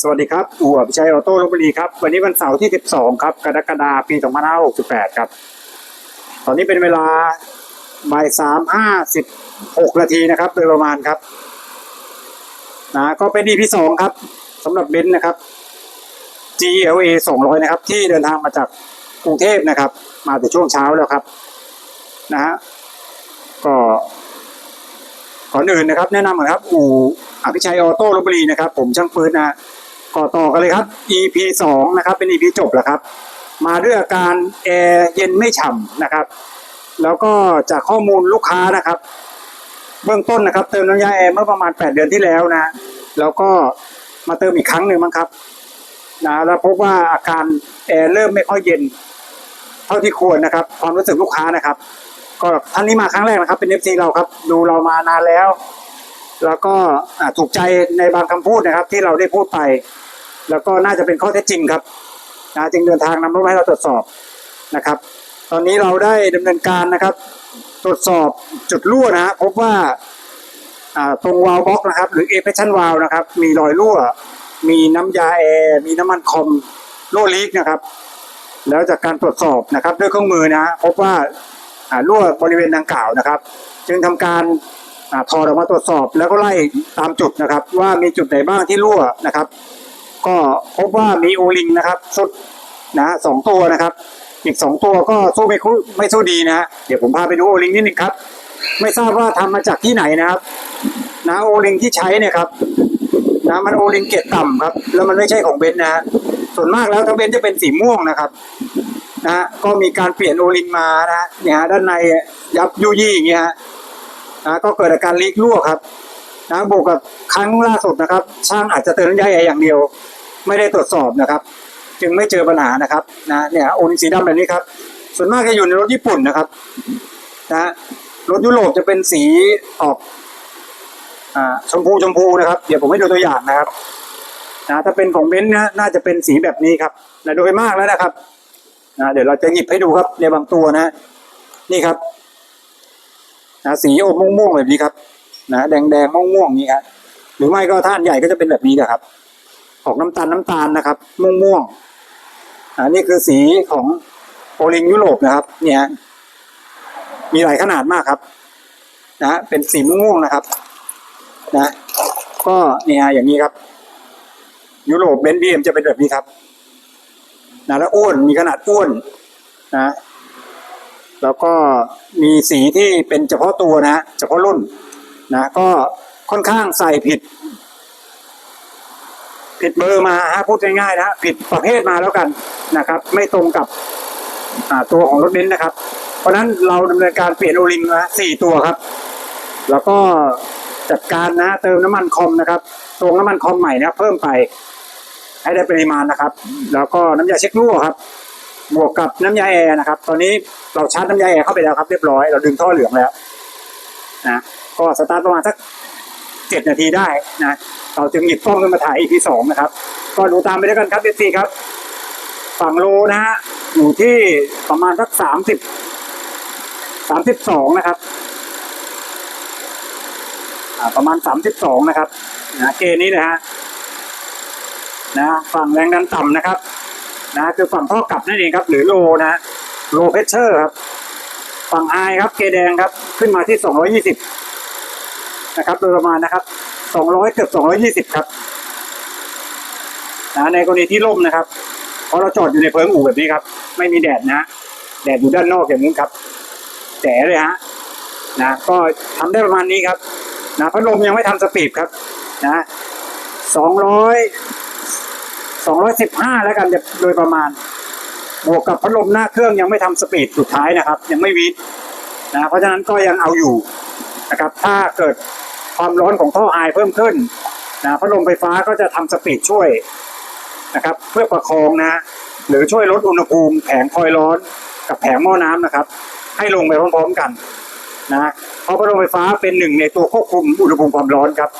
สวัสดีครับอู่อภิชัยออโต้ลบบุรีครับ วันนี้วันเสาร์ที่ 12 ครับ กรกฎาคม ปี 2568 ครับ ตอนนี้เป็นเวลาบ่ายสามห้าสิบหกนาทีนะครับ โดยประมาณครับ นะ ก็เป็น EP สองครับสำหรับเบนซ์นะครับ GLA 200 นะครับ ที่เดินทางมาจากกรุงเทพนะครับ มาแต่ช่วงเช้าแล้วครับ นะฮะ ก็ก่อนอื่นนะครับ แนะนำก่อนครับ อู่อภิชัยออโต้ลบบุรีนะครับ ผมช่างปืนนะ ฮะก่อต่อกันเลยครับ EP สองนะครับเป็น EP จบแล้วครับ มาด้วยอาการแอร์เย็นไม่ฉ่ำนะครับ แล้วก็จากข้อมูลลูกค้านะครับ เบื้องต้นนะครับ เติมน้ำยาแอร์เมื่อประมาณ 8 เดือนที่แล้วนะ แล้วก็มาเติมอีกครั้งหนึ่งมั้งครับนะแล้วพบว่าอาการแอร์เริ่มไม่ค่อยเย็น เท่าที่ควรนะครับ ความรู้สึกลูกค้านะครับ ก็ท่านนี้มาครั้งแรกนะครับ เป็นเอฟซีเราครับ ดูเรามานานแล้ว แล้วก็ถูกใจในบางคำพูดนะครับ ที่เราได้พูดไป แล้วก็น่าจะเป็นข้อเท็จจริงครับนะจึงเดินทางนำรถมาให้เราตรวจสอบนะครับ ตอนนี้เราได้ดำเนินการนะครับ ตรวจสอบจุดรั่วนะฮะพบว่าตรงวาล์วบล็อกนะครับ หรือเอเพชันวาล์วนะครับ มีรอยรั่ว มีน้ำยาแอร์มีน้ำมันคอมรั่วลีกนะครับ แล้วจากการตรวจสอบนะครับด้วยเครื่องมือนะพบว่ารั่วบริเวณดังกล่าวนะครับ จึงทำการอถอดออกมาตรวจสอบแล้วก็ไล่ตามจุดนะครับ ว่ามีจุดไหนบ้างที่รั่วนะครับ ก็พบว่ามีโอลิงนะครับชุดนะสองตัวนะครับ อีกสองตัวก็สู้ไม่คู่ไม่สู้ดีนะฮะเดี๋ยวผมพาไปดูโอลิงนิดนึงครับ ไม่ทราบว่าทำมาจากที่ไหนนะครับนะโอลิงที่ใช้เนี่ยครับนะมันโอลิงเกรดต่ำครับ แล้วมันไม่ใช่ของเบนนะฮะส่วนมากแล้วถ้าเบนจะเป็นสีม่วงนะครับนะฮะก็มีการเปลี่ยนโอลิงมานะฮะเนี่ยด้านในยับยุยี่อย่างเงี้ยฮะนะก็เกิดอาการลีกรั่วครับนะบวกกับครั้งล่าสุดนะครับ ช่างอาจจะเติมน้ำยแอร์อย่างเดียว ไม่ได้ตรวจสอบนะครับ จึงไม่เจอปัญหานะครับนะเนี่ยโอลิสีดำแบบนี้ครับ ส่วนมากจะอยู่ในรถญี่ปุ่นนะครับนะรถยุโรปจะเป็นสีออกอ่าชมพูชมพูนะครับ เดี๋ยวผมให้ดูตัวอย่างนะครับนะถ้าเป็นของเบนซ์นะน่าจะเป็นสีแบบนี้ครับนะโดยมากแล้วนะครับนะเดี๋ยวเราจะหยิบให้ดูครับในบางตัวนะ นี่ครับนะสีอมม่วงๆแบบนี้ครับนะแดงแดงๆม่วงๆนี้ครับหรือไม่ก็ท่านใหญ่ก็จะเป็นแบบนี้นะครับ ออกน้ำตาลน้ำตาลนะครับ ม่วงม่วงอ่านี่คือสีของโอลิงยุโรปนะครับ เนี่ย มีหลายขนาดมากครับ นะเป็นสีม่วงๆนะครับ นะ ก็เนี่ยอย่างนี้ครับ ยุโรปเบนซ์บีเอ็มจะเป็นแบบนี้ครับนะแล้วอ้วนมีขนาดอ้วนนะแล้วก็มีสีที่เป็นเฉพาะตัวนะเฉพาะรุ่นนะก็ค่อนข้างใส่ผิด ผิดเบอร์มาฮะพูดง่ายๆนะผิดประเภทมาแล้วกันนะครับ ไม่ตรงกับอ่าตัวของรถเบนซ์นะครับ เพราะฉะนั้นเราดำเนินการเปลี่ยนโอลิงนะสี่ตัวครับ แล้วก็จัดการนะเติมน้ำมันคอมนะครับตรงน้ำมันคอมใหม่นะเพิ่มไปให้ได้ปริมาณนะครับ แล้วก็น้ำยาเช็ครั่วครับบวกกับน้ำยาแอร์นะครับ ตอนนี้เราชาร์จน้ำยาแอร์เข้าไปแล้วครับเรียบร้อย เราดึงท่อเหลืองแล้วนะ ก็สตาร์ทประมาณสัก เจ็ดนาทีได้นะเราจึงหยิบกล้องขึ้นมาถ่าย EP สองนะครับ ก็ดูตามไปด้วยกันครับเอซีครับ ฝั่งโลนะฮะอยู่ที่ประมาณสักสามสิบสามสิบสองนะครับอ่าประมาณสามสิบสองนะครับนะเกณฑ์นี้นะฮะนะฝั่งแรงดันต่ำนะครับ นะคือฝั่งท่อกลับนั่นเองครับ หรือโลนะฮะโลเพชเชอร์ครับ ฝั่งไฮครับเกแดงครับ ขึ้นมาที่สองร้อยยี่สิบ นะครับ โดยประมาณนะครับสองร้อยเกือบสองร้อยี่สิบครับนะในกรณีที่ล่มนะครับ เพราะเราจอดอยู่ในเพิงอู่แบบนี้ครับ ไม่มีแดดนะ แดดอยู่ด้านนอกอย่างนี้ครับแจ๋เลยฮะนะก็ทำได้ประมาณนี้ครับนะพัดลมยังไม่ทำสปีดครับนะสองร้อยสองร้อยสิบห้าแล้วกันโดยประมาณ บวกกับพัดลมหน้าเครื่องยังไม่ทำสปีดสุดท้ายนะครับ ยังไม่วิดนะเพราะฉะนั้นก็ยังเอาอยู่นะครับ ถ้าเกิด ความร้อนของท่อไอเพิ่มขึ้นนะพัดลมไฟฟ้าก็จะทำสปีดช่วยนะครับ เพื่อประคองนะ หรือช่วยลดอุณหภูมิแผงคอยล์ร้อนกับแผงหม้อน้ำนะครับ ให้ลงไปพร้อมๆกันนะเพราะพัดลมไฟฟ้าเป็นหนึ่งในตัวควบคุมอุณหภูมิความร้อนครับ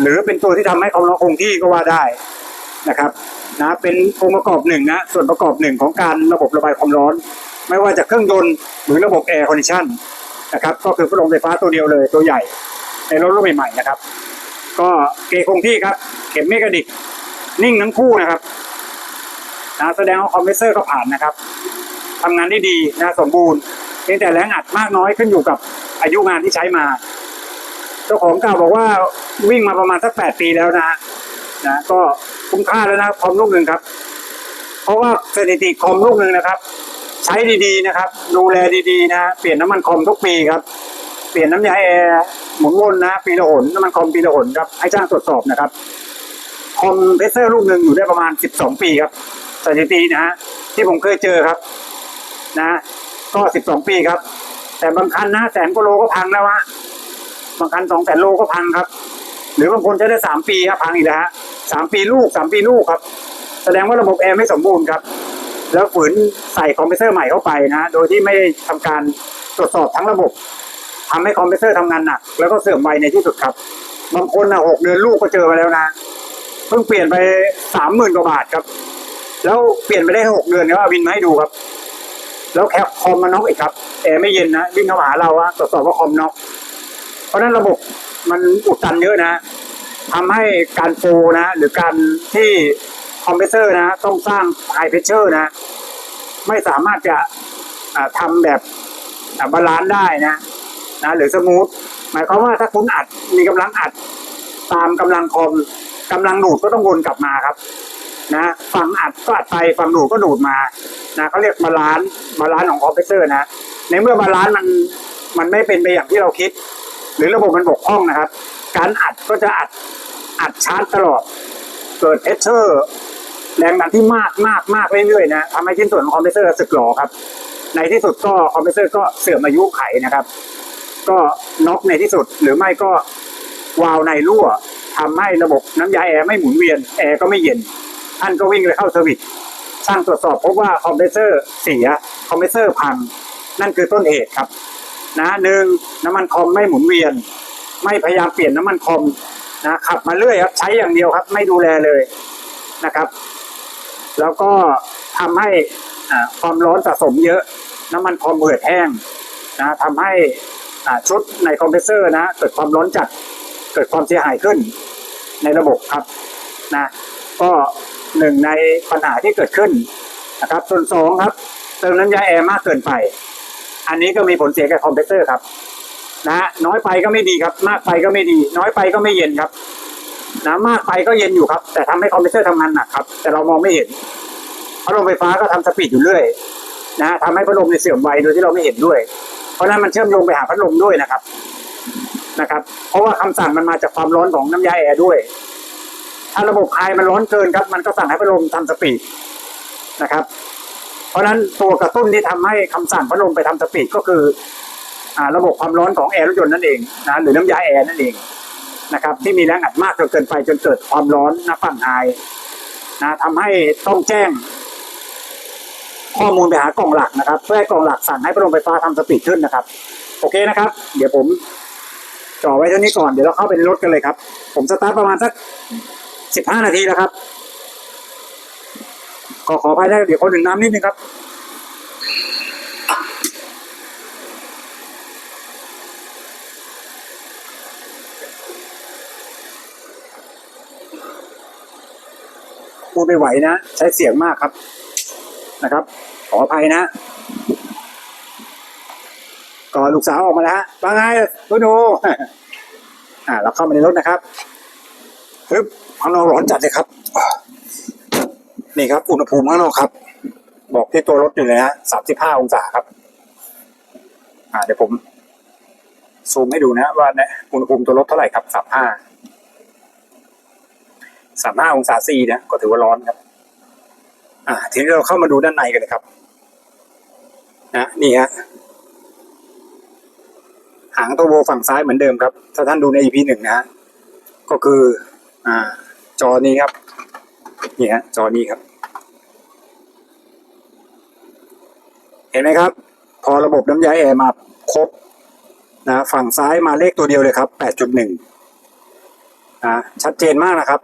หรือเป็นตัวที่ทำให้ความร้อนคงที่ก็ว่าได้นะครับนะเป็นองค์ประกอบหนึ่งนะส่วนประกอบหนึ่งของการระบบระบายความร้อน ไม่ว่าจะเครื่องยนต์หรือระบบแอร์คอนดิชันนะครับก็คือพัดลมไฟฟ้าตัวเดียวเลยตัวใหญ่ ในรถรุ่นใหม่ๆนะครับ ก็เกย์คงที่ครับ เข็มเมกาดิก นิ่งทั้งคู่นะครับนะแสดงว่าคอมเพรสเซอร์ก็ผ่านนะครับทำงานได้ดีนะสมบูรณ์เพียงแต่แรงอัดมากน้อยขึ้นอยู่กับอายุงานที่ใช้มา เจ้าของเก่าบอกว่าวิ่งมาประมาณสักแปดปีแล้วนะฮะนะก็คุ้มค่าแล้วนะคอมลูกหนึ่งครับ เพราะว่าสถิติคอมลูกหนึ่งนะครับ ใช้ดีๆนะครับ ดูแลดีๆนะเปลี่ยนน้ำมันคอมทุกปีครับ เปลี่ยนน้ำยาแอร์ หมุนวนนะปีละหนน้ำมันคอมปีละหนครับให้ช่างตรวจสอบนะครับคอมเพรสเซอร์ลูกหนึ่งอยู่ได้ประมาณสิบสองปีครับสถิตินะฮะที่ผมเคยเจอครับ นะก็สิบสองปีครับ แต่บางคันนะแสนกว่าโลก็พังแล้วฮะบางคันสองแสนโลก็พังครับ หรือบางคนใช้ได้สามปีครับพังอีกแล้วฮะสามปีลูกสามปีลูกครับ แสดงว่าระบบแอร์ไม่สมบูรณ์ครับ แล้วฝืนใส่คอมเพรสเซอร์ใหม่เข้าไปนะ โดยที่ไม่ได้ทำการตรวจสอบทั้งระบบ ทำให้คอมเพรสเซอร์ทำงานหนักแล้วก็เสื่อมไวในที่สุดครับ บางคนนะหกเดือนลูกก็เจอมาแล้วนะเพิ่งเปลี่ยนไปสามหมื่นกว่าบาทครับ แล้วเปลี่ยนไปได้หกเดือนก็เอาวินมาให้ดูครับ แล้วแคปคอมมาน็อกอีกครับแอร์ไม่เย็นนะวิ่งเข้ามาหาเราอะตรวจสอบว่าคอมน็อกเพราะนั้นระบบมันอุดตันเยอะนะทำให้การโฟนะ หรือการที่คอมเพรสเซอร์นะ ต้องสร้างไฮเพรสเชอร์นะ ไม่สามารถจะอ่าทำแบบบาลานซ์ได้นะ นะหรือสมูทหมายความว่าถ้าคุณอัดมีกำลังอัด ตามกำลังคอมกำลังดูดก็ต้องวนกลับมาครับ นะฝั่งอัดก็อัดไปฝั่งดูดก็ดูดมานะเขาเรียกบาลานซ์บาลานซ์ของคอมเพรสเซอร์นะในเมื่อบาลานซ์มันมันไม่เป็นไปอย่างที่เราคิด หรือระบบมันบกพร่องนะครับ การอัดก็จะอัดอัดชาร์จตลอด เกิดเพชเชอร์แรงดันที่มากมากมากเรื่อยๆนะทำให้ชิ้นส่วนของคอมเพรสเซอร์สึกหรอครับ ในที่สุดก็คอมเพรสเซอร์ก็เสื่อมอายุไขนะครับ ก็น็อกในที่สุด หรือไม่ก็วาล์วในรั่วทำให้ระบบน้ำยาแอร์ไม่หมุนเวียนแอร์ก็ไม่เย็นท่านก็วิ่งไปเข้าเซอร์วิสช่างตรวจสอบพบว่าคอมเพรสเซอร์เสียคอมเพรสเซอร์พังนั่นคือต้นเหตุครับ นะหนึ่งน้ำมันคอมไม่หมุนเวียน ไม่พยายามเปลี่ยนน้ำมันคอมนะขับมาเรื่อยครับใช้อย่างเดียวครับ ไม่ดูแลเลยนะครับ แล้วก็ทำให้ความร้อนสะสมเยอะ น้ำมันคอมเหือดแห้งนะทำให้ ชุดในคอมเพรสเซอร์นะเกิดความร้อนจัดเกิดความเสียหายขึ้นในระบบครับนะก็หนึ่งในปัญหาที่เกิดขึ้นนะครับ ส่วนสองครับ เติมน้ำยาแอร์มากเกินไป อันนี้ก็มีผลเสียแก่คอมเพรสเซอร์ครับนะน้อยไปก็ไม่ดีครับ มากไปก็ไม่ดี น้อยไปก็ไม่เย็นครับนะมากไปก็เย็นอยู่ครับ แต่ทำให้คอมเพรสเซอร์ทำงานหนักครับ แต่เรามองไม่เห็นพัดลมไฟฟ้าก็ทำสปีดอยู่เรื่อยนะทำให้พัดลมในเสื่อมไวโดยที่เราไม่เห็นด้วย เพราะนั้นมันเชื่อมโยงไปหาพัดลมด้วยนะครับนะครับ เพราะว่าคำสั่งมันมาจากความร้อนของน้ำยาแอร์ด้วย ถ้าระบบไฮมันร้อนเกินครับ มันก็สั่งให้พัดลมทำสปีดนะครับ เพราะฉะนั้นตัวกระตุ้นที่ทำให้คำสั่งพัดลมไปทำสปีดก็คืออ่าระบบความร้อนของแอร์รถยนต์นั่นเองนะหรือน้ำยาแอร์นั่นเองนะครับ ที่มีแรงอัดมากจนเกินไปจนเกิดความร้อนนะฝั่งไฮนะทำให้ต้องแจ้ง ข้อมูลไปหากล่องหลักนะครับ เพื่อให้กล่องหลักสั่งให้พัดลมไฟฟ้าทำสปีดขึ้นนะครับ โอเคนะครับ เดี๋ยวผมจ่อไว้เท่านี้ก่อนเดี๋ยวเราเข้าไปในรถกันเลยครับ ผมสตาร์ทประมาณสักสิบห้านาทีแล้วครับ ขอขออภัยได้เดี๋ยวคนหนึ่งน้ำนิดนึงครับพูดไม่ไหวนะ ใช้เสียงมากครับ นะครับ ขออภัยนะ ก็ลูกสาวออกมาแล้วฮะว่าไงคุณหนูอ่าเราเข้ามาในรถนะครับปึ๊บข้างนอกร้อนจัดเลยครับ นี่ครับ อุณหภูมิข้างนอกครับ บอกที่ตัวรถอยู่เลยนะสามสิบห้าองศาครับ อ่าเดี๋ยวผมซูมให้ดูนะว่าเนี่ยอุณหภูมิตัวรถเท่าไหร่ครับสามห้าสามห้าองศาซีนะก็ถือว่าร้อนครับ อ่าทีนี้เราเข้ามาดูด้านในกันเลยครับนะนี่ฮะหางตัวโบฝั่งซ้ายเหมือนเดิมครับ ถ้าท่านดูใน EP หนึ่งนะฮะก็คือ อ่า จอนี้ครับ นี่ฮะจอนี้ครับ เห็นไหมครับ พอระบบน้ำยาแอร์มาครบนะฝั่งซ้ายมาเลขตัวเดียวเลยครับ 8.1นะชัดเจนมากนะครับ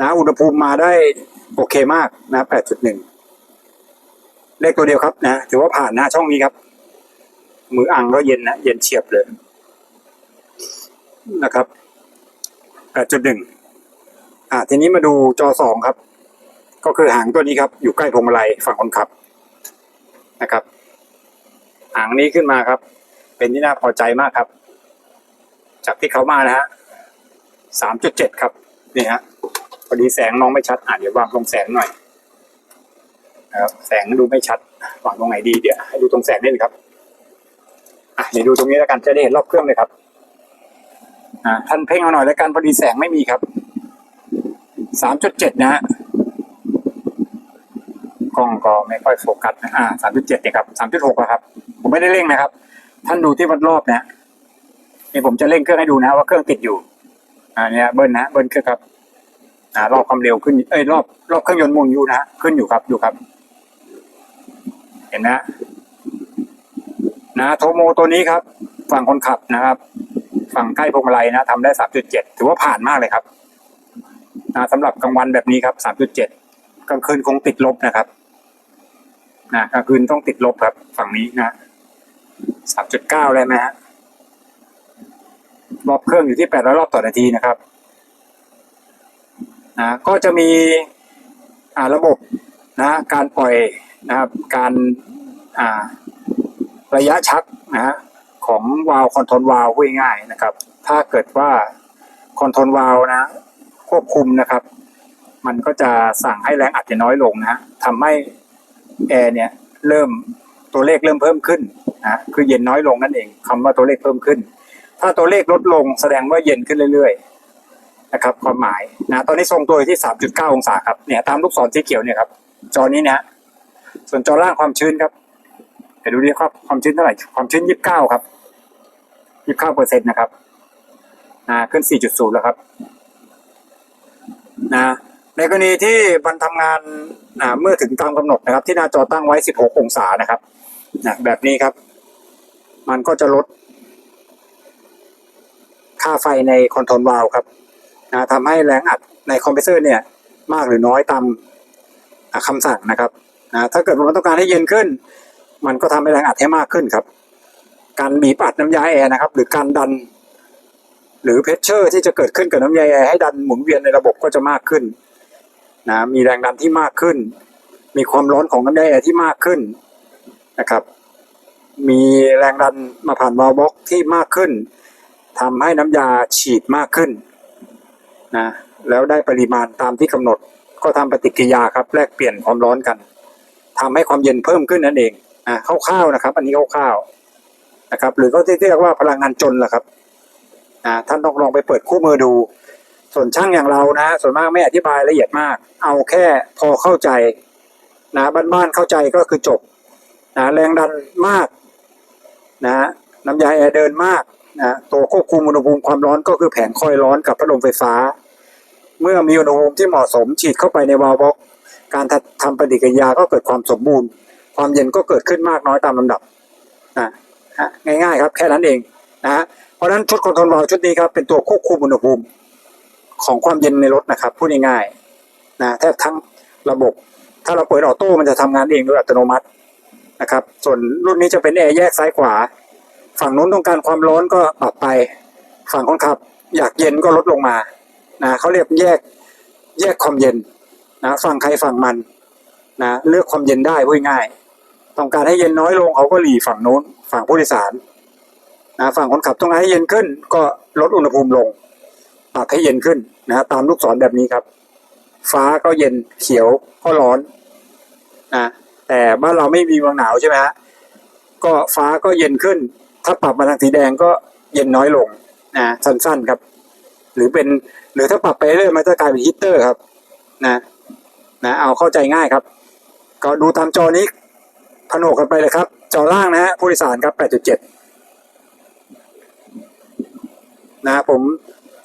นะอุณหภูมิมาได้โอเคมากนะ 8.1 เลขตัวเดียวครับนะ ถือว่าผ่านนะช่องนี้ครับ มืออังก็เย็นนะ เย็นเฉียบเลยนะครับ 8.1 อ่า ทีนี้มาดูจอสองครับ ก็คือหางตัวนี้ครับ อยู่ใกล้พวงมาลัยฝั่งคนขับนะครับ หางนี้ขึ้นมาครับ เป็นที่น่าพอใจมากครับ จากที่เขามานะฮะสามจุดเจ็ดครับ นี่ฮะ อดีแสงมองไม่ชัดอ่าเดี๋ยววางตรงแสงหน่อยนะครับแสงดูไม่ชัดวางตรงไหนดีเดี๋ยวให้ดูตรงแสงนิดนึงครับอะเดี๋ยวดูตรงนี้แล้วกันจะได้เห็นรอบเครื่องเลยครับอ่าท่านเพ่งเอาหน่อยแล้วกันพอดีแสงไม่มีครับสามจุดเจ็ดนะฮะกล้องก็ไม่ค่อยโฟกัสนะอ่าสามจุดเจ็ดเนี่ยครับสามจุดหกแล้วครับ ผมไม่ได้เร่งนะครับ ท่านดูที่วัดรอบนะนี่ผมจะเร่งเครื่องให้ดูนะว่าเครื่องติดอยู่อ่าเนี่ยเบิ้ลนะเบิ้ลเครื่องครับ อ่ารอบความเร็วขึ้น เอ้ยรอบรอบเครื่องยนต์หมุนอยู่นะฮะขึ้นอยู่ครับดูครับ เห็นนะ นะโทโมตัวนี้ครับ ฝั่งคนขับนะครับ ฝั่งใกล้พวงมาลัยนะทำได้สามจุดเจ็ดถือว่าผ่านมากเลยครับนะสำหรับกลางวันแบบนี้ครับสามจุดเจ็ดกลางคืนคงติดลบนะครับนะกลางคืนต้องติดลบครับ ฝั่งนี้นะสามจุดเก้าเลยไหมฮะรอบเครื่องอยู่ที่แปดร้อยรอบต่อนาทีนะครับ นะก็จะมีอ่าระบบนะการปล่อยนะครับการระยะชักนะของวาล์วคอนโทรลวาล์วง่ายๆนะครับ ถ้าเกิดว่าคอนโทรลวาล์วนะควบคุมนะครับ มันก็จะสั่งให้แรงอัดจะน้อยลงนะฮะทำให้แอร์เนี่ยเริ่มตัวเลขเริ่มเพิ่มขึ้นนะคือเย็นน้อยลงนั่นเองคำว่าตัวเลขเพิ่มขึ้น ถ้าตัวเลขลดลงแสดงว่าเย็นขึ้นเรื่อยๆ นะครับความหมายนะตอนนี้ทรงตัวอยู่ที่ 3.9 องศาครับเนี่ยตามลูกศรสีเขียวเนี่ยครับจอนี้นะส่วนจอล่างความชื้นครับเดี๋ยวดูดิครับความชื้นเท่าไหร่ความชื้นยี่สิบเก้าครับยี่สิบเก้าเปอร์เซ็นต์นะครับนะขึ้นสี่จุดศูนย์แล้วครับนะในกรณีที่มันทำงานอ่าเมื่อถึงตามกำหนดนะครับ ที่หน้าจอตั้งไว้สิบหกองศานะครับนะแบบนี้ครับ มันก็จะลดค่าไฟในคอนโทรลวาลวครับ นะทำให้แรงอัดในคอมเพรสเซอร์เนี่ยมากหรือน้อยตามอ่าคำสั่งนะครับนะถ้าเกิดมันต้องการให้เย็นขึ้น มันก็ทำให้แรงอัดให้มากขึ้นครับ การบีบอัดน้ำยาแอร์นะครับ หรือการดัน หรือเพชเชอร์ที่จะเกิดขึ้นกับน้ำยาแอร์ให้ดันหมุนเวียนในระบบก็จะมากขึ้นนะมีแรงดันที่มากขึ้น มีความร้อนของน้ำยาแอร์ที่มากขึ้นนะครับ มีแรงดันมาผ่านวาล์วบล็อกที่มากขึ้นทำให้น้ำยาฉีดมากขึ้น นะแล้วได้ปริมาณตามที่กำหนด ก็ทำปฏิกิริยาครับแลกเปลี่ยนความร้อนกันทำให้ความเย็นเพิ่มขึ้นนั่นเองอ่าคร่าวๆนะครับ อันนี้คร่าวๆนะครับ หรือก็ที่เรียกว่าพลังงานจนแหละครับอ่าท่านต้องลองไปเปิดคู่มือดู ส่วนช่างอย่างเรานะ ส่วนมากไม่อธิบายละเอียดมาก เอาแค่พอเข้าใจนะบ้านๆเข้าใจก็คือจบนะแรงดันมากนะน้ำยาแอร์เดินมาก นะตัวควบคุมอุณหภูมิความร้อนก็คือแผงคอยร้อนกับพัดลมไฟฟ้า เมื่อมีอุณหภูมิที่เหมาะสมฉีดเข้าไปในวาล์วบ็อกการทำปฏิกิริยาก็เกิดความสมบูรณ์ ความเย็นก็เกิดขึ้นมากน้อยตามลำดับนะฮะง่ายๆครับแค่นั้นเองนะฮะเพราะฉะนั้นชุดคอนโทรลวาล์วชุดนี้ครับเป็นตัวควบคุมอุณหภูมิของความเย็นในรถนะครับพูดง่ายๆนะแทบทั้งระบบ ถ้าเราเปิดออโต้มันจะทำงานเองโดยอัตโนมัตินะครับ ส่วนรุ่นนี้จะเป็นแอร์แยกซ้ายขวา ฝั่งนู้นต้องการความร้อนก็ปรับไป ฝั่งคนขับ อยากเย็นก็ลดลงมานะเขาเรียกแยกแยกความเย็นนะฝั่งใครฝั่งมันนะเลือกความเย็นได้พูดง่าย ต้องการให้เย็นน้อยลงเขาก็หลีฝั่งโน้น ฝั่งผู้โดยสารนะฝั่งคนขับต้องการให้เย็นขึ้น ก็ลดอุณหภูมิลงปรับให้เย็นขึ้นนะตามลูกศรแบบนี้ครับ ฟ้าก็เย็นเขียวก็ร้อนนะแต่บ้านเราไม่มีเมืองหนาวใช่ไหมฮะก็ฟ้าก็เย็นขึ้น ถ้าปรับมาทางสีแดงก็เย็นน้อยลงนะสั้นๆครับ หรือเป็นหรือถ้าปรับไปเรื่อยมันจะกลายเป็นฮีตเตอร์ครับ นะนะเอาเข้าใจง่ายครับ ก็ดูตามจอนี้ผนวกกันไปเลยครับ จอล่างนะฮะผู้โดยสารครับ 8.7 นะผม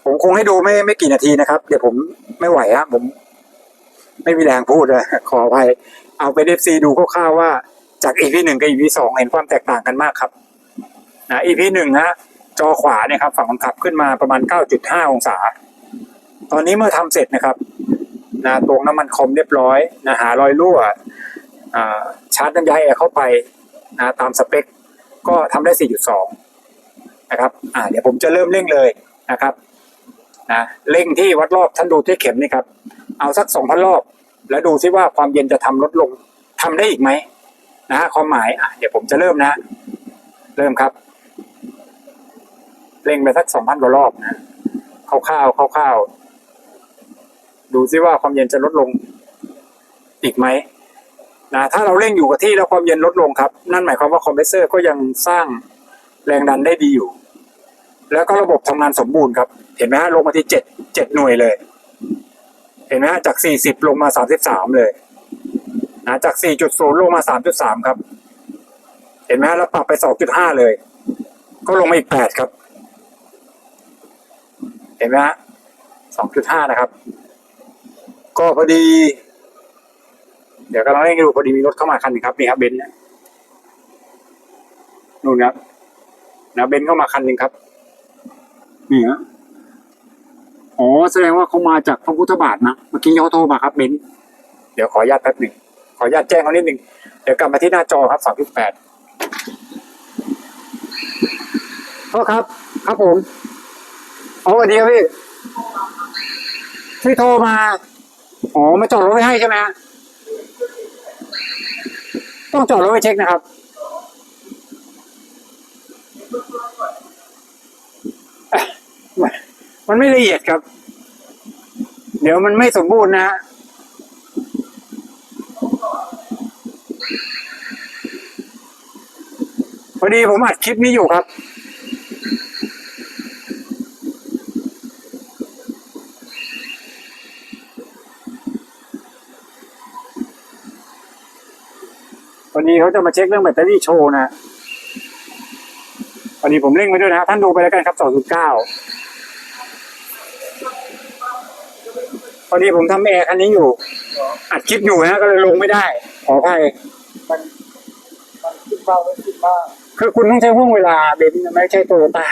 ผมคงให้ดูไม่ไม่กี่นาทีนะครับ เดี๋ยวผมไม่ไหวฮะผม ไม่มีแรงพูดเลยขออภัย เอาไปเอฟซีดูคร่าวๆว่าจาก EP หนึ่งกับ EP สองเห็นความแตกต่างกันมากครับ นะ EP หนึ่งฮะจอขวาเนี่ยครับฝั่งคนขับขึ้นมาประมาณ 9.5 องศา ตอนนี้เมื่อทำเสร็จนะครับนะตรงน้ำมันคอมเรียบร้อยนะหารอยรั่วชาร์จน้ำยาแอร์เข้าไปนะตามสเปค ก็ทำได้ 4.2 นะครับอ่าเดี๋ยวผมจะเริ่มเร่งเลยนะครับนะเร่งที่วัดรอบท่านดูที่เข็มนี่ครับ เอาสักสองพันรอบ แล้วดูซิว่าความเย็นจะทำลดลงทำได้อีกไหมนะฮะความหมายอะเดี๋ยวผมจะเริ่มนะ เริ่มครับ เร่งไปสักสองพันกว่ารอบนะคร่าวๆคร่าวๆดูซิว่าความเย็นจะลดลงอีกไหมนะถ้าเราเร่งอยู่กับที่แล้วความเย็นลดลงครับ นั่นหมายความว่าคอมเพรสเซอร์ก็ยังสร้างแรงดันได้ดีอยู่ แล้วก็ระบบทำงานสมบูรณ์ครับ เห็นไหมฮะลงมาที่เจ็ดเจ็ดหน่วยเลย เห็นไหมฮะจากสี่สิบลงมาสามสิบสามเลยนะจากสี่จุดศูนย์ลงมาสามจุดสามครับ เห็นไหมฮะแล้วปรับไปสองจุดห้าเลย ก็ลงมาอีกแปดครับ เห็นไหมฮะสองจุดห้านะครับ ก็พอดี เดี๋ยวกำลังเร่งดูพอดีมีรถเข้ามาคันหนึงครับนี่ครับเบนซ์เนี่ยนู่นครับนะเบนซ์เข้ามาคันหนึ่งครับ นี่ฮะอ๋อแสดงว่าเขามาจากพระพุทธบาทนะเมื่อกี้เขาโทรมาครับเบนซ์เดี๋ยวขออนุญาตแป๊บหนึ่งขออนุญาตแจ้งเขานิดหนึ่งเดี๋ยวกลับมาที่หน้าจอครับสองจุดแปดโทษครับ ครับผม อ๋อสวัสดีครับพี่ที่โทรมา อ๋อ มาจอดรถไว้ให้ใช่ไหมฮะต้องจอดรถไว้เช็คนะครับมันมันไม่ละเอียดครับ เดี๋ยวมันไม่สมบูรณ์นะฮะพอดีผมอัดคลิปนี้อยู่ครับ วันนี้เขาจะมาเช็คเรื่องแบตเตอรี่โชว์นะวันนี้ผมเร่งไปด้วยนะท่านดูไปแล้วกันครับ209พอดีผมทำแอร์คันนี้อยู่ อัดคลิปอยู่นะก็เลยลงไม่ได้ ขออภัยมันมันขึ้นบ้างไม่ขึ้นบ้างคือคุณต้องใช้ห่วงเวลาเบนซ์ไม่ใช่โตตา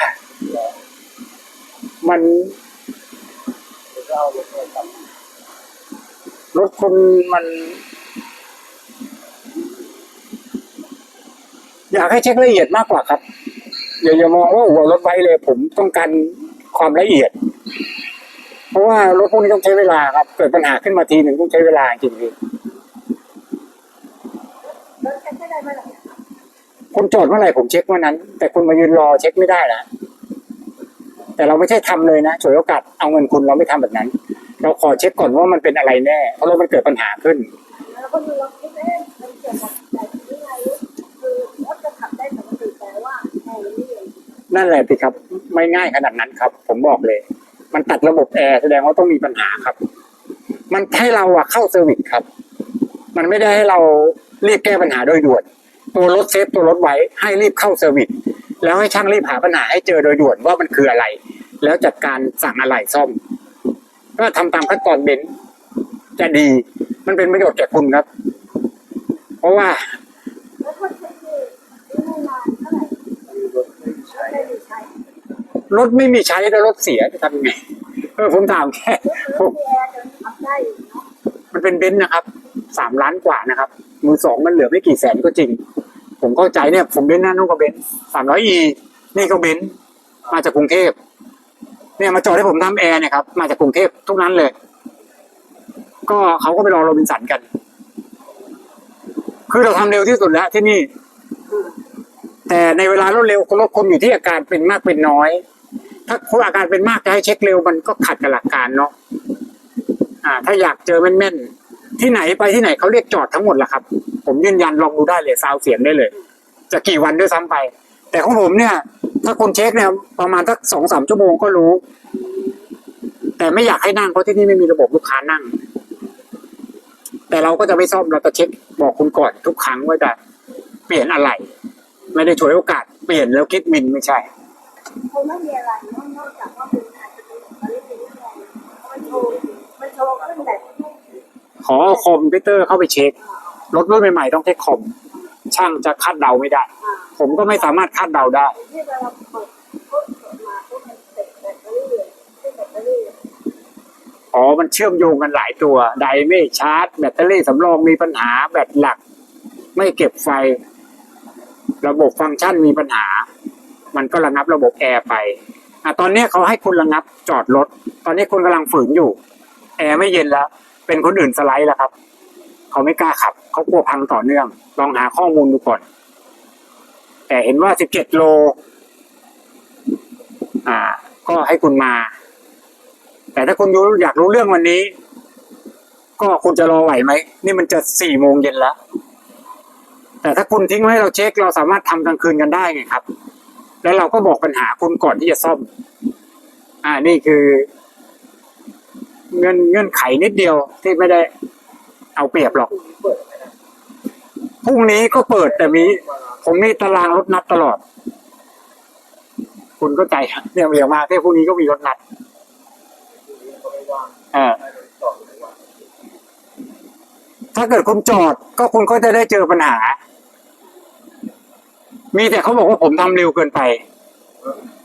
มันราลงเลยครับรถคนมัน อยากให้เช็คละเอียดมากกว่าครับ อย่าอย่ามองว่าหัวรถไว้เลย ผมต้องการความละเอียด เพราะว่ารถพวกนี้ต้องใช้เวลาครับ เกิดปัญหาขึ้นมาทีหนึ่งต้องใช้เวลาจริงๆแล้วเช็คไม่ได้เมื่อไหรอะคนจอดเมื่อไหร่ผมเช็คเมื่อนั้น แต่คุณมายืนรอเช็คไม่ได้นะแต่เราไม่ใช่ทำเลยนะฉวยโอกาสเอาเงินคุณเราไม่ทำแบบนั้น เราขอเช็คก่อนว่ามันเป็นอะไรแน่ เพราะรถมันเกิดปัญหาขึ้นแล้วก็ดูเราคิดเอ๊ะมันเกี่ยวกับแนี้ไง รถจะขับได้ปกติแต่ว่าแอร์ไม่นั่นแหละสิครับ ไม่ง่ายขนาดนั้นครับ ผมบอกเลย มันตัดระบบแอร์แสดงว่าต้องมีปัญหาครับ มันให้เราอะเข้าเซอร์วิสครับ มันไม่ได้ให้เรารียกแก้ปัญหาโดยด่วน ตัวรถเซฟตัวรถไว้ให้รีบเข้าเซอร์วิสแล้วให้ช่างรีบหาปัญหาให้เจอโดยด่วนว่ามันคืออะไร แล้วจัดการสั่งอะไรซ่อม ก็ทำตามขั้นตอนเบนซ์จะดี มันเป็นประโยชน์แก่คุณครับ เพราะว่า แล้วก็เช็ รถไม่มีใช้แล้วรถเสียจะทำยังไงเออผมถามแค่ผมมีแอร์จนอับได้อยู่เนาะมันเป็นเบนซ์นะครับสามล้านกว่านะครับมือสองมันเหลือไม่กี่แสนก็จริง ผมเข้าใจเนี่ย ผมเบนซ์น้านุ่งกับเบนซ์สามร้อยอีนี่ก็เบนซ์มาจากกรุงเทพเนี่ยมาจอดให้ผมทำแอร์เนี่ยครับมาจากกรุงเทพทุกนั้นเลย ก็เขาก็ไปรอโรบินสันกัน คือเราทำเร็วที่สุดแล้วที่นี่ แต่ในเวลารวดเร็วรถคนอยู่ที่อาการเป็นมากเป็นน้อย ถ้าคนอาการเป็นมากจะให้เช็คเร็วมันก็ขัดกับหลักการเนาะอ่า ถ้าอยากเจอแม่นๆที่ไหนไปที่ไหนเขาเรียกจอดทั้งหมดแหละครับ ผมยืนยันลองดูได้เลยซาวเสียงได้เลย จะกี่วันด้วยซ้ำไป แต่ของผมเนี่ย ถ้าคนเช็คเนี่ยประมาณสักสองสามชั่วโมงก็รู้ แต่ไม่อยากให้นั่งเพราะที่นี่ไม่มีระบบลูกค้านั่ง แต่เราก็จะไม่ซ่อมเราจะเช็คบอกคุณก่อนทุกครั้งว่าจะเปลี่ยนอะไร ไม่ได้ฉวยโอกาสเปลี่ยนแล้วคิดมินไม่ใช่คงไม่มีอะไรนอกจากว่าเป็นอาจจะเป็นอะไรที่แรงมันโชว์มันโชว์ขึ้นแบบขอคอมพิวเตอร์เข้าไปเช็ครถรุ่นใหม่ๆต้องใช้คอมช่างจะคาดเดาไม่ได้ ผมก็ไม่สามารถคาดเดาได้ที่เวลาเปิดปุ๊บเปิดมาปุ๊บมันเสร็จแบตเตอรี่เลยที่แบตเตอรี่อ๋อ มันเชื่อมโยงกันหลายตัว ไดไม่ชาร์จ แบตเตอรี่สำรองมีปัญหา แบตหลัก ไม่เก็บไฟ ระบบฟังก์ชันมีปัญหา มันก็ระงับระบบแอร์ไปอะตอนนี้เขาให้คุณระงับจอดรถ ตอนนี้คุณกำลังฝืนอยู่ แอร์ไม่เย็นแล้ว เป็นคนอื่นสไลด์แล้วครับ เขาไม่กล้าขับ เขากลัวพังต่อเนื่อง ลองหาข้อมูลดูก่อน แต่เห็นว่า 17 โล อ่า ก็ให้คุณมา แต่ถ้าคุณอยากรู้เรื่องวันนี้ ก็คุณจะรอไหวไหม นี่มันจะสี่โมงเย็นแล้ว แต่ถ้าคุณทิ้งไว้ให้เราเช็คเราสามารถทำกลางคืนกันได้ไงครับ แล้วเราก็บอกปัญหาคุณก่อนที่จะซ่อม อ่านี่คือ เงื่อนเงื่อนไขนิดเดียวที่ไม่ได้เอาเปรียบหรอกพรุ่งนี้ก็เปิดแต่มีผมมีตารางรถนัดตลอด คุณก็ใจเนี่ยเรียมาที่พรุ่งนี้ก็มีรถนัดก็ไม่ว่าง เออ ได้เลยต่อเลยว่า ถ้าเกิดคุณจอดก็คุณก็จะได้เจอปัญหา มีแต่เขาบอกว่าผมทำเร็วเกินไป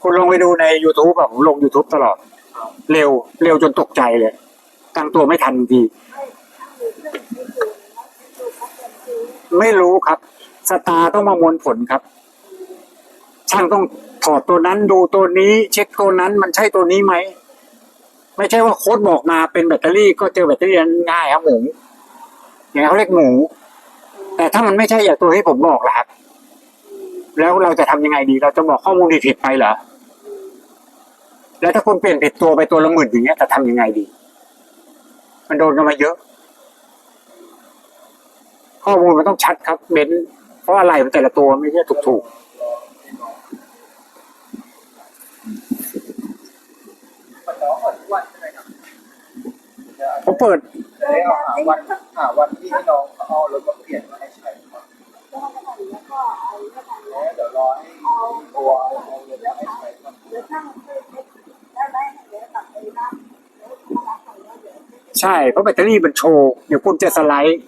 คุณลองไปดูใน youtube อะผมลง youtube ตลอด เร็ว เร็วจนตกใจเลยตั้งตัวไม่ทันทีไม่ถ้ามีเครื่องใช้ดูนะใช้ดูเขาเป็นซื้อไม่รู้ครับ สตาร์ต้องมามวลผลครับ ช่างต้องถอดตัวนั้นดูตัวนี้ เช็คตัวนั้นมันใช่ตัวนี้ไหม ไม่ใช่ว่าโค้ดบอกมาเป็นแบตเตอรี่ก็เจอแบตเตอรี่นั้นง่ายครับหมู อย่างเขาเรียกหมู แต่ถ้ามันไม่ใช่อย่างตัวที่ผมบอกล่ะครับ แล้วเราจะทำยังไงดี เราจะบอกข้อมูลผิดไปเหรอ แล้วถ้าคุณเปลี่ยนผิดตัวไปตัวละหมื่นอย่างเงี้ยจะทำยังไงดี มันโดนกันมาเยอะ ข้อมูลมันต้องชัดครับเบนเพราะอะไรมันแต่ละตัวไม่ใช่ถูกถูกมันน้องเปิดทุกวันใช่ไหมครับ ๆ ผมเปิดได้เอาหาวันหาวันที่ให้น้องเขาเอารถมาเปลี่ยนมาให้ใช้ครับแล้วก็แล้วก็เอนแล้วเดี๋ยวรอให้เอาตัวเอารถมาให้ใช้ก่อนเดี๋ยวช่างช่วยเช็คได้ไหมเดี๋ยวกลับไปนะเดี๋ยวมารับของแล้วเดี๋ยวใช่ เพราะแบตเตอรี่มันโชว์ เดี๋ยวคุณจะสไลด์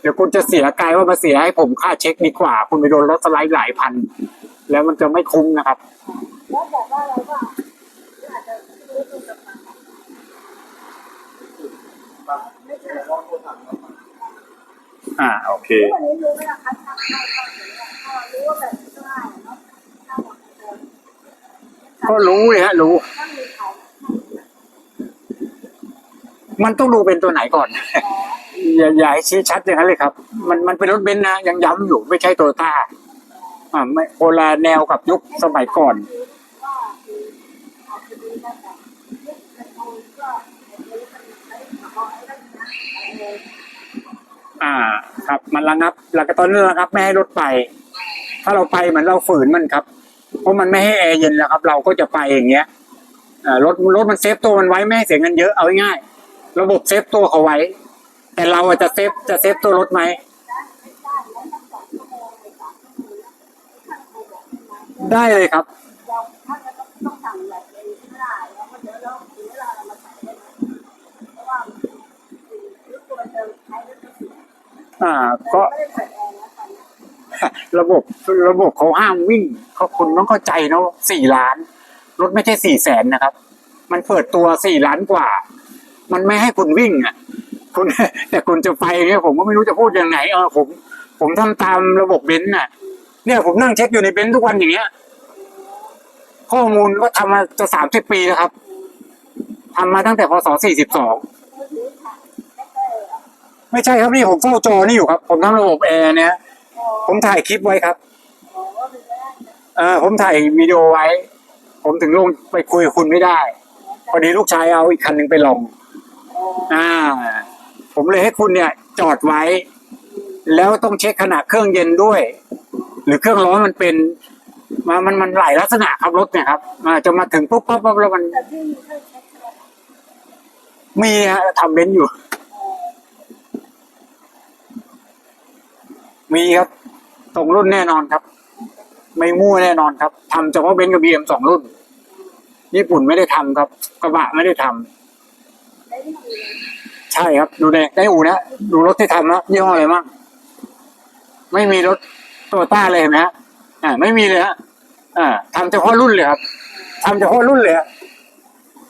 เดี๋ยวคุณจะเสียกายว่ามาเสียให้ผมค่าเช็คดีกว่า คุณไปโดนรถสไลด์หลายพัน แล้วมันจะไม่คุ้มนะครับ แล้วบอกว่าเราก็อาจจะซื้อตัวกลับมา ครับไม่ใช่ล อ่าโอเควันนี้รู้ไหมล่ะคะช่างเข้าเข้าอย่างเงี้ยถ้ารู้ว่าแบบนี้ก็ได้เนาะช่างบอกเดิมก็รู้เลยฮะรู้ มันต้องดูเป็นตัวไหนก่อน อย่าอย่าให้ชี้ชัดอย่างนั้นเลยครับ มันมันเป็นรถเบนซ์นะยังย้ำอยู่ไม่ใช่โตโยต้าอ่าไม่โคละแนวกับยุคสมัยก่อน อ่า ครับ มันระงับแล้วก็ตอนนี้ระงับไม่ให้รถไป ถ้าเราไปเหมือนเราฝืนมันครับ เพราะมันไม่ให้แอร์เย็นแล้วครับ เราก็จะไปอย่างเงี้ยรถรถมันเซฟตัวมันไว้ไม่ให้เสียเงินเยอะเอาง่ายๆระบบเซฟตัวเขาไว้ แต่เราจะเซฟจะเซฟตัวรถไหมได้เลยครับ อ่า ก็ ระบบระบบเขาห้ามวิ่งเขาคุณต้องเข้าใจเนาะสี่ล้าน รถไม่ใช่สี่แสนนะครับ มันเปิดตัวสี่ล้านกว่า มันไม่ให้คุณวิ่งอะ คุณแต่คุณจะไปเนี่ยผมก็ไม่รู้จะพูดยังไงเออผม ผมทำตามระบบเบนซ์น่ะ เนี่ยผมนั่งเช็คอยู่ในเบนซ์ทุกวันอย่างเงี้ยข้อมูลก็ทำมาจะสามสิบปีแล้วครับทำมาตั้งแต่พศสี่สิบสอง มือถือค่ะไม่ได้เหรอ ไม่ใช่ครับนี่ผมเฝ้าจอนี่อยู่ครับ ผมทำระบบแอร์เนี่ยผมถ่ายคลิปไว้ครับเออผมถ่ายวิดีโอไว้ ผมถึงลงไปคุยกับคุณไม่ได้ พอดีลูกชายเอาอีกคันหนึ่งไปลองอ่า ผมเลยให้คุณเนี่ย จอดไว้ แล้วต้องเช็คขนาดเครื่องเย็นด้วย หรือเครื่องร้อนมันเป็นมามันมันหลายลักษณะครับรถเนี่ยครับอ่าจะมาถึงปุ๊บปั๊บปั๊บแล้วมันมีเครื่องเช็คใช่ไหมคะมีฮะทำเบนอยู่ เออ มีครับตรงรุ่นแน่นอนครับ ไม่มั่วแน่นอนครับทำเฉพาะเบนซ์กับบีเอ็มสองรุ่น ญี่ปุ่นไม่ได้ทำครับ กระบะไม่ได้ทำได้ที่คือใช่ครับ ดูในในอูนะดูรถที่ทำนะยี่ห้ออะไรบ้างไม่มีรถโตโยต้าเลยเห็นไหมฮะอ่าไม่มีเลยฮะอ่าทำเฉพาะรุ่นเลยครับทำเฉพาะรุ่นเลย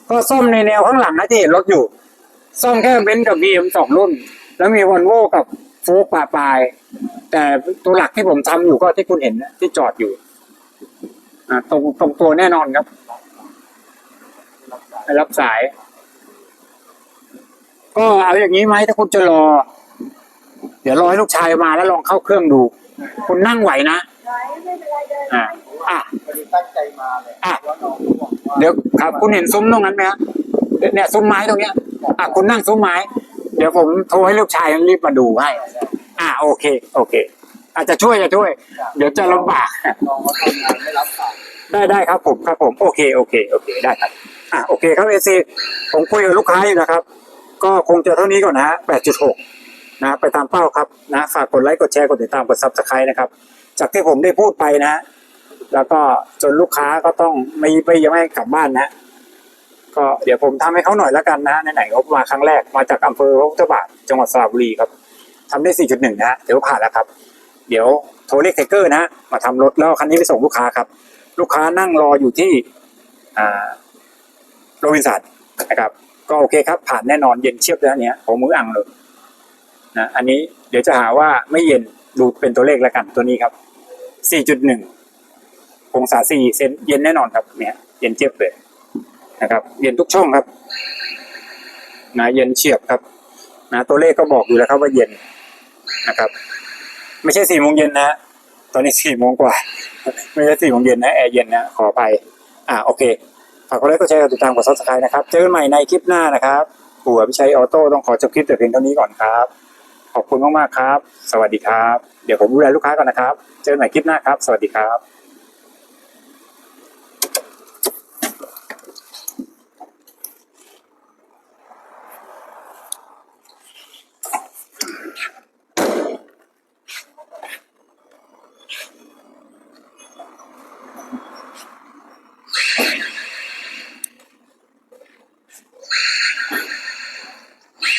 ก็ซ่อมในแนวข้างหลังนะที่เห็นรถอยู่ ซ่อมแค่เบนซ์กับบีเอ็มสองรุ่น แล้วมีวอลโว่กับ โฟล์ปาปลาย แต่ตัวหลักที่ผมทำอยู่ก็ที่คุณเห็นนะที่จอดอยู่ อ่าตรงตรงตัวแน่นอนครับไม่รับสาย ก็เอาอย่างนี้ไหมถ้าคุณจะรอ เดี๋ยวรอให้ลูกชายมาแล้วลองเข้าเครื่องดู คุณนั่งไหวนะอะไปอะตั้งใจมาเลยอะเดี๋ยวครับ คุณเห็นซุ้มตรงนั้นไหมฮะเนี่ยซุ้มไม้ตรงเนี้ยอะคุณนั่งซุ้มไม้ เดี๋ยวผมโทรให้ลูกชายรีบมาดูให้ อะโอเค โอเค อาจจะช่วยจะช่วย เดี๋ยวจะลำบากน้องเขาทำงานไม่รับสายได้ได้ครับผมครับผมโอเคโอเคโอเคได้ครับอะโอเคครับเอซีผมคุยกับลูกค้าอยู่นะครับ ก็คงจะเท่านี้ก่อนนะฮะ8.6นะไปตามเป้าครับนะฝากกดไลค์กดแชร์กดติดตามกดซับสไครต์นะครับ จากที่ผมได้พูดไปนะ แล้วก็จนลูกค้าก็ต้องไม่ไม่ยังไม่กลับบ้านนะ ก็เดี๋ยวผมทำให้เขาหน่อยแล้วกันนะไหนๆเขามาครั้งแรกมาจากอำเภอพระพุทธบาทจังหวัดสระบุรีครับทำได้ 4.1 นะฮะเดี๋ยวผ่านแล้วครับ เดี๋ยวโทรเรียกไทเกอร์นะมาทำรถแล้วคันนี้ไปส่งลูกค้าครับ ลูกค้านั่งรออยู่ที่อ่าโรบินสันนะครับ ก็โอเคครับ ผ่านแน่นอนเย็นเชียบแล้วเนี้ยของมืออ่างเลยนะอันนี้เดี๋ยวจะหาว่าไม่เย็นดูเป็นตัวเลขแล้วกันตัวนี้ครับ 4.1องศาสี่เซนเย็นแน่นอนครับเนี่ยเย็นเจี๊ยบเลย นะครับ เย็นทุกช่องครับนะเย็นเฉียบครับนะตัวเลขก็บอกอยู่แล้วครับว่าเย็นนะครับ ไม่ใช่สี่โมงเย็นนะตอนนี้สี่โมงกว่า ไม่ใช่สี่โมงเย็นนะแอร์เย็นนะขอไปอ่าโอเคฝากกดไลค์กดแชร์กดติดตามกดซับสไครต์นะครับ เจอกันใหม่ในคลิปหน้านะครับปู่อภิชัยออโต้ต้องขอจบคลิปแต่เพียงเท่านี้ก่อนครับ ขอบคุณมากๆครับ สวัสดีครับ เดี๋ยวผมดูแลลูกค้าก่อนนะครับ เจอกันใหม่คลิปหน้าครับ สวัสดีครับ